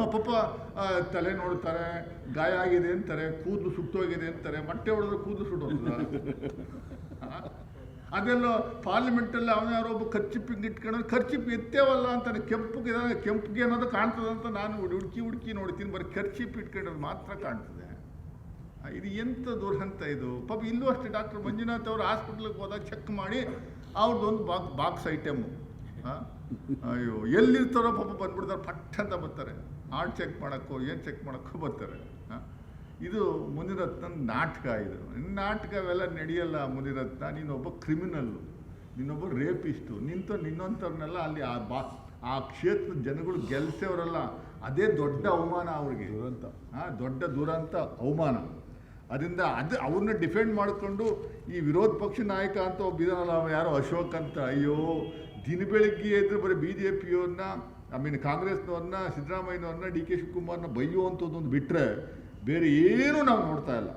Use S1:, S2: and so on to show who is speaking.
S1: ಪಾಪ ತಲೆ ನೋಡ್ತಾರೆ, ಗಾಯ ಆಗಿದೆ ಅಂತಾರೆ, ಕೂದಲು ಸುಟ್ಟೋಗಿದೆ ಅಂತಾರೆ, ಮೊಟ್ಟೆ ಹೊಡೆದ್ರೆ ಕೂದಲು ಸುಟ್ಟೋಗ್ತದ ಅದೆಲ್ಲ ಪಾರ್ಲಿಮೆಂಟಲ್ಲಿ ಅವನ ಯಾರೋ ಒಬ್ಬ ಖರ್ಚಿಪ್ಪಿಗೆ ಇಟ್ಕೊಂಡ್ರೆ ಖರ್ಚಿಪ್ ಎತ್ತೇವಲ್ಲ ಅಂತಾನೆ, ಕೆಂಪುಗೆ ಕೆಂಪಿಗೆ ಅನ್ನೋದು ಕಾಣ್ತದೆ ಅಂತ ನಾನು ಹುಡುಕಿ ಹುಡುಕಿ ನೋಡ್ತೀನಿ, ಬರೀ ಖರ್ಚಿಪ್ ಇಟ್ಕೊಂಡ್ರೆ ಮಾತ್ರ ಕಾಣ್ತದೆ. ಇದು ಎಂಥ ದುರ್ಹಂತ ಇದು? ಪಾಪ ಇಲ್ಲೂ ಅಷ್ಟೇ, ಡಾಕ್ಟರ್ ಮಂಜುನಾಥ್ ಅವರು ಹಾಸ್ಪಿಟ್ಲಿಗೆ ಹೋದಾಗ ಚೆಕ್ ಮಾಡಿ ಅವ್ರದ್ದೊಂದು ಬಾಕ್ ಬಾಕ್ಸ್ ಐಟಮು ಅಯ್ಯೋ ಎಲ್ಲಿರ್ತಾರೋ ಪಾಪ ಬಂದ್ಬಿಡ್ತಾರೆ ಪಟ್ಟ ಅಂತ ಬರ್ತಾರೆ. ಹಾರ್ಟ್ ಚೆಕ್ ಮಾಡೋಕ್ಕೋ ಏನು ಚೆಕ್ ಮಾಡೋಕ್ಕೋ ಬರ್ತಾರೆ? ಇದು ಮುನಿರತ್ನ ನಾಟಕ ಇದು. ನಾಟಕವೆಲ್ಲ ನಡೆಯಲ್ಲ ಮುನಿರತ್ನ ನೀನೊಬ್ಬ ಕ್ರಿಮಿನಲ್ಲು ನೀನೊಬ್ಬ ರೇಪಿಸ್ಟು ನಿಂತು ನಿನ್ನೊಂಥವ್ರನ್ನೆಲ್ಲ ಅಲ್ಲಿ ಆ ಬಾ ಆ ಕ್ಷೇತ್ರದ ಜನಗಳು ಗೆಲ್ಸೋರಲ್ಲ ಅದೇ ದೊಡ್ಡ ಅವಮಾನ ಅವ್ರಿಗೆ.
S2: ದುರಂತ.
S1: ಹಾಂ ದೊಡ್ಡ ದುರಂತ ಅವಮಾನ. ಅದರಿಂದ ಅದು ಅವ್ರನ್ನ ಡಿಫೆಂಡ್ ಮಾಡಿಕೊಂಡು ಈ ವಿರೋಧ ಪಕ್ಷ ನಾಯಕ ಅಂತ ಒಬ್ಬ ಇದನ್ನಲ್ಲ ಯಾರೋ ಅಶೋಕ್ ಅಂತ. ಅಯ್ಯೋ, ದಿನ ಬೆಳಗ್ಗೆ ಎದ್ದು ಬರೀ ಬಿ ಜೆ ಪಿಯವ್ರನ್ನ ಐ ಮೀನ್ ಕಾಂಗ್ರೆಸ್ನವ್ರನ್ನ, ಸಿದ್ದರಾಮಯ್ಯನವ್ರನ್ನ, ಡಿ ಕೆ ಶಿವಕುಮಾರ್ನ ಬೈಯುವಂಥದ್ದೊಂದು ಬಿಟ್ಟರೆ ಬೇರೆ ಏನೂ ನಾವು ನೋಡ್ತಾ ಇಲ್ಲ.